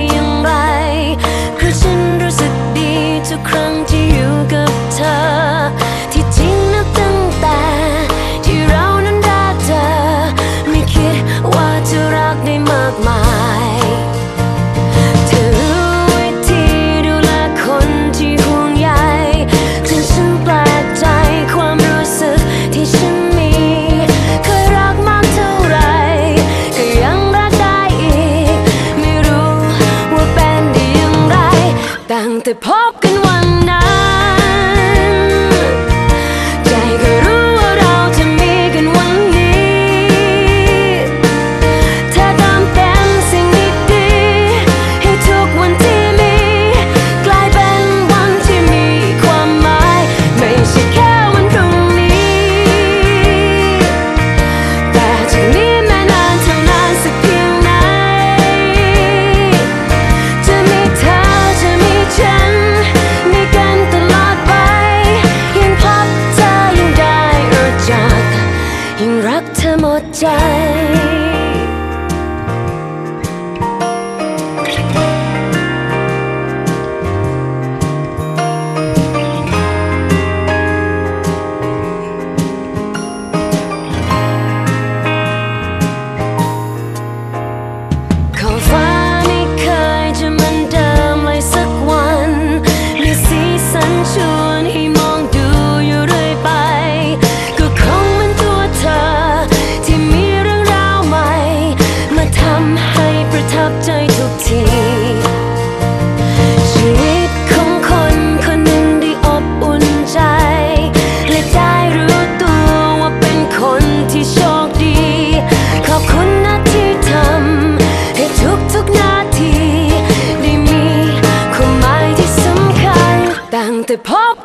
ี time ที่โชคดี ขอบคุณนะที่ทำให้ทุกทุกนาที ได้มีความหมายที่สำคัญตั้งแต่พบ